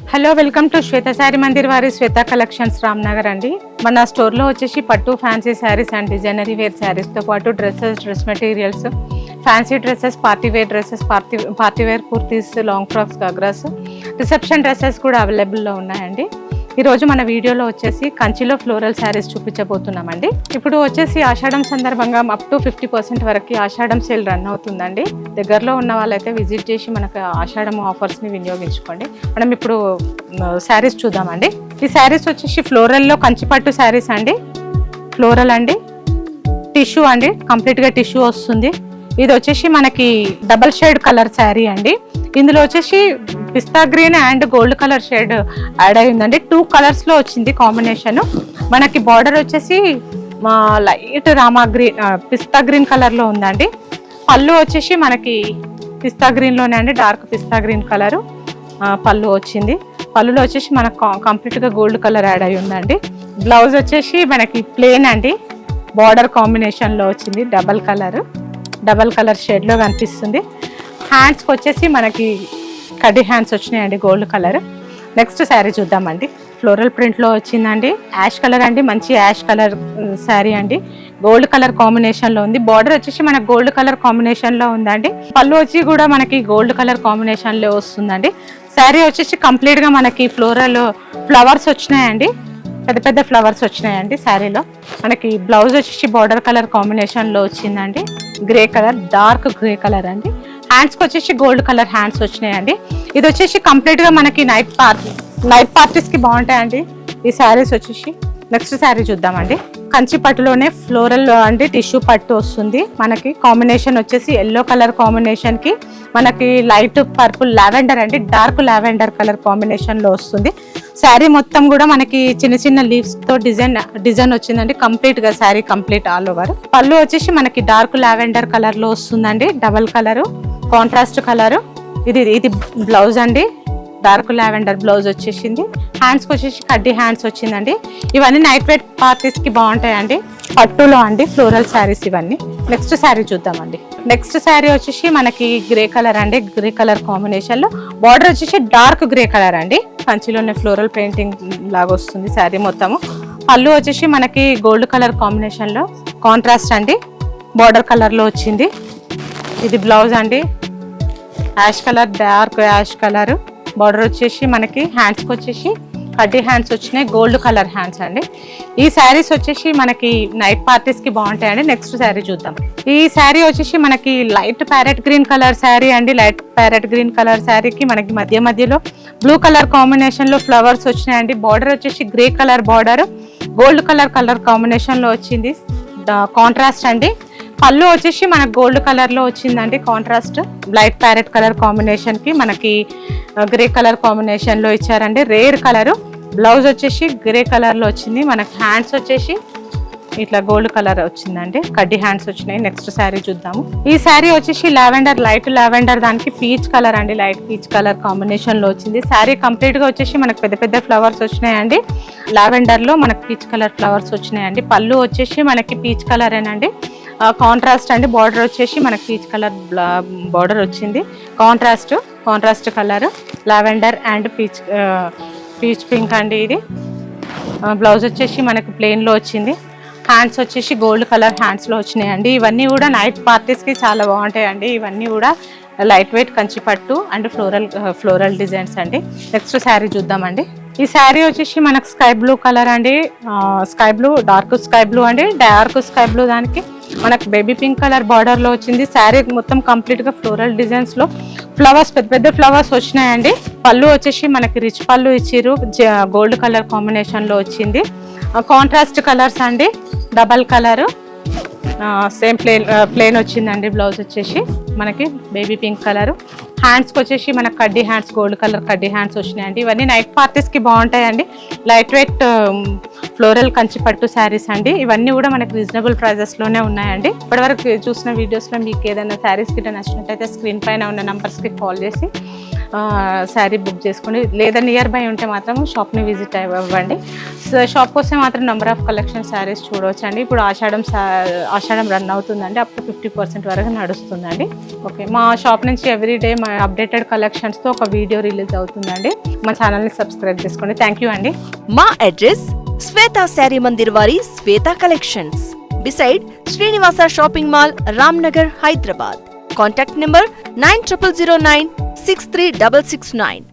Hello welcome to Shweta sari Mandir వారి Shweta collections Ramnagar అండి. మన స్టోర్లో వచ్చేసి పట్టు fancy saris and designery wear శారీస్తో పాటు dresses dress materials fancy dresses party wear dresses party party wear kurtis long frocks ghagras reception dresses కూడా అవైలబుల్లో ఉన్నాయండి. ఈరోజు మన వీడియోలో వచ్చేసి కంచిలో ఫ్లోరల్ శారీస్ చూపించబోతున్నామండి. ఇప్పుడు వచ్చేసి ఆషాఢం సందర్భంగా అప్ టు ఫిఫ్టీ పర్సెంట్ వరకు ఆషాఢం సేల్ రన్ అవుతుందండి. దగ్గరలో ఉన్న వాళ్ళైతే విజిట్ చేసి మనకు ఆషాఢం ఆఫర్స్ని వినియోగించుకోండి. మనం ఇప్పుడు శారీస్ చూద్దామండి. ఈ శారీస్ వచ్చేసి ఫ్లోరల్లో కంచిపట్టు శారీస్ అండి. ఫ్లోరల్ అండి. టిష్యూ అండి. కంప్లీట్గా టిష్యూ వస్తుంది. ఇది వచ్చేసి మనకి డబల్ షేడ్ కలర్ శారీ అండి. ఇందులో వచ్చేసి పిస్తా green and gold colour shade add అయిందండి టూ కలర్స్లో వచ్చింది కాంబినేషన్. మనకి బార్డర్ వచ్చేసి మా లైట్ రామా గ్రీన్ పిస్తా గ్రీన్ కలర్లో ఉందండి. పళ్ళు వచ్చేసి మనకి పిస్తా గ్రీన్లోనే అండి డార్క్ పిస్తా గ్రీన్ కలరు పళ్ళు వచ్చింది. పళ్ళులో వచ్చేసి మనకు కంప్లీట్గా గోల్డ్ కలర్ యాడ్ అయి ఉందండి. బ్లౌజ్ వచ్చేసి మనకి ప్లేన్ అండి. బార్డర్ కాంబినేషన్లో వచ్చింది డబల్ కలర్. డబల్ కలర్ షేడ్లో కనిపిస్తుంది. హ్యాండ్స్కి వచ్చేసి మనకి కడ్డీ హ్యాండ్స్ వచ్చినాయండి గోల్డ్ కలర్ నెక్స్ట్ శారీ చూద్దామండి. ఫ్లోరల్ ప్రింట్లో వచ్చిందండి. యాష్ కలర్ అండి మంచి యాష్ కలర్ శారీ అండి. గోల్డ్ కలర్ కాంబినేషన్లో ఉంది. బార్డర్ వచ్చేసి మనకి గోల్డ్ కలర్ కాంబినేషన్లో ఉందండి. పళ్ళు వచ్చి కూడా మనకి గోల్డ్ కలర్ కాంబినేషన్లో వస్తుందండి. శారీ వచ్చేసి కంప్లీట్గా మనకి ఫ్లోరల్ ఫ్లవర్స్ వచ్చినాయండి. పెద్ద పెద్ద ఫ్లవర్స్ వచ్చినాయండి శారీలో మనకి బ్లౌజ్ వచ్చేసి బార్డర్ కలర్ కాంబినేషన్లో వచ్చిందండి. Grey colour dark grey colour అండి. హ్యాండ్స్కి వచ్చేసి గోల్డ్ కలర్ హ్యాండ్స్ వచ్చినాయండి. ఇది వచ్చేసి కంప్లీట్గా మనకి నైట్ పార్టీ నైట్ పార్టీస్కి బాగుంటాయండి. ఈ శారీస్ వచ్చేసి నెక్స్ట్ శారీ చూద్దామండి. కంచి పట్టులోనే ఫ్లోరల్ అండి టిష్యూ పట్టు వస్తుంది. మనకి కాంబినేషన్ వచ్చేసి ఎల్లో కలర్ కాంబినేషన్కి మనకి లైట్ పర్పుల్ లావెండర్ అండి. డార్క్ లావెండర్ కలర్ కాంబినేషన్లో వస్తుంది. శారీ మొత్తం కూడా మనకి చిన్న చిన్న లీవ్స్తో డిజైన్ డిజైన్ వచ్చిందండి. కంప్లీట్గా శారీ కంప్లీట్ ఆల్ ఓవర్. పళ్ళు వచ్చేసి మనకి డార్క్ లావెండర్ కలర్లో వస్తుందండి. Double colour contrast colour. ఇది ఇది బ్లౌజ్ అండి. డార్క్ లావెండర్ బ్లౌజ్ వచ్చేసింది. హ్యాండ్స్కి వచ్చేసి కడ్డీ హ్యాండ్స్ వచ్చిందండి. ఇవన్నీ నైట్ వెయిట్ పార్టీస్కి బాగుంటాయండి. పట్టులో అండి ఫ్లోరల్ శారీస్ ఇవన్నీ. నెక్స్ట్ శారీ చూద్దామండి. నెక్స్ట్ శారీ వచ్చేసి మనకి గ్రే కలర్ అండి. గ్రే కలర్ కాంబినేషన్లో బార్డర్ వచ్చేసి డార్క్ గ్రే కలర్ అండి. కంచిలోనే ఫ్లోరల్ పెయింటింగ్ లాగా వస్తుంది శారీ మొత్తము. పళ్ళు వచ్చేసి మనకి గోల్డ్ కలర్ కాంబినేషన్లో కాంట్రాస్ట్ అండి. బార్డర్ కలర్లో వచ్చింది. ఇది బ్లౌజ్ అండి. Ash colour dark ash colour border వచ్చేసి మనకి హ్యాండ్స్కి వచ్చేసి కడ్డీ హ్యాండ్స్ వచ్చినాయి గోల్డ్ కలర్ హ్యాండ్స్ అండి. ఈ శారీస్ వచ్చేసి మనకి నైట్ పార్టీస్కి బాగుంటాయండి. నెక్స్ట్ శారీ చూద్దాం. ఈ శారీ వచ్చేసి మనకి light parrot green colour sari అండి. లైట్ ప్యారెట్ గ్రీన్ కలర్ శారీకి మనకి మధ్య మధ్యలో బ్లూ కలర్ కాంబినేషన్లో ఫ్లవర్స్ వచ్చినాయండి. బార్డర్ వచ్చేసి grey colour border gold colour colour కాంబినేషన్లో వచ్చింది. కాంట్రాస్ట్ అండి. పళ్ళు వచ్చేసి మనకు గోల్డ్ కలర్లో వచ్చిందండి. కాంట్రాస్ట్ లైట్ ప్యారెట్ కలర్ కాంబినేషన్కి మనకి గ్రే కలర్ కాంబినేషన్లో ఇచ్చారండి. రేర్ కలరు బ్లౌజ్ వచ్చేసి గ్రే కలర్లో వచ్చింది. మనకు హ్యాండ్స్ వచ్చేసి ఇట్లా గోల్డ్ కలర్ వచ్చిందండి. కడ్డీ హ్యాండ్స్ వచ్చినాయి. నెక్స్ట్ శారీ చూద్దాము. ఈ శారీ వచ్చేసి లావెండర్ లైట్ లావెండర్ దానికి పీచ్ కలర్ అండి. లైట్ పీచ్ కలర్ కాంబినేషన్లో వచ్చింది. శారీ కంప్లీట్గా వచ్చేసి మనకు పెద్ద పెద్ద ఫ్లవర్స్ వచ్చినాయండి. లావెండర్లో పీచ్ కలర్ ఫ్లవర్స్ వచ్చినాయండి. పళ్ళు వచ్చేసి మనకి పీచ్ కలర్ ఏనండి. కాంట్రాస్ట్ అండి. బార్డర్ వచ్చేసి మనకి పీచ్ కలర్ బార్డర్ వచ్చింది. Contrast contrast colour lavender and peach peach pink అండి ఇది. Uh, బ్లౌజ్ వచ్చేసి మనకు ప్లెయిన్లో వచ్చింది. హ్యాండ్స్ వచ్చేసి గోల్డ్ కలర్ హ్యాండ్స్లో వచ్చినాయండి. ఇవన్నీ కూడా నైట్ పార్టీస్కి చాలా బాగుంటాయండి. ఇవన్నీ కూడా లైట్ వెయిట్ కంచి పట్టు అండ్ ఫ్లోరల్ ఫ్లోరల్ డిజైన్స్ అండి. నెక్స్ట్ శారీ చూద్దామండి. ఈ శారీ వచ్చేసి మనకు స్కై బ్లూ కలర్ అండి. Sky blue dark sky blue అండి. డార్క్ స్కై బ్లూ దానికి మనకు బేబీ పింక్ కలర్ బార్డర్లో వచ్చింది. శారీ మొత్తం కంప్లీట్గా ఫ్లోరల్ డిజైన్స్లో. ఫ్లవర్స్ పెద్ద పెద్ద ఫ్లవర్స్ వచ్చినాయండి. పళ్ళు వచ్చేసి మనకి రిచ్ పళ్ళు ఇచ్చిర్రు. గోల్డ్ కలర్ కాంబినేషన్లో వచ్చింది. కాంట్రాస్ట్ కలర్స్ అండి. Double colour same plain plain వచ్చిందండి. బ్లౌజ్ వచ్చేసి మనకి బేబీ పింక్ కలర్ హ్యాండ్స్కి వచ్చేసి మనకు కడ్డీ హ్యాండ్స్ గోల్డ్ కలర్ కడ్డీ హ్యాండ్స్ వచ్చినాయండి. ఇవన్నీ నైట్ పార్టీస్కి బాగుంటాయండి. లైట్ వెయిట్ ఫ్లోరల్ కంచి పట్టు శారీస్ అండి. ఇవన్నీ కూడా మనకి రీజనబుల్ ప్రైజెస్లోనే ఉన్నాయండి. ఇప్పటివరకు చూసిన వీడియోస్లో మీకు ఏదైనా శారీస్ గిట్ట నచ్చినట్టయితే స్క్రీన్ పైన ఉన్న నంబర్స్కి కాల్ చేసి శారీ బుక్ చేసుకోండి లేదా నియర్ బై ఉంటే మాత్రం షాప్ని విజిట్ అవ్వండి. సో షాప్ వస్తే మాత్రం నెంబర్ ఆఫ్ కలెక్షన్ శారీస్ చూడవచ్చండి ఇప్పుడు ఆషాఢం ఆషాఢం రన్ అవుతుందండి. అప్ టు ఫిఫ్టీ పర్సెంట్ వరకు నడుస్తుందండి. ఓకే మా షాప్ నుంచి ఎవ్రీ డే మా అప్డేటెడ్ కలెక్షన్స్తో ఒక వీడియో రిలీజ్ అవుతుందండి. మా ఛానల్ని సబ్స్క్రైబ్ చేసుకోండి. థ్యాంక్ యూ అండి. మా అడ్రస్ శ్వేత శారీ మందిర్ వారి Shweta collections beside Srinivasa shopping mall Ram Nagar Hyderabad contact number nine triple zero nine six three double six nine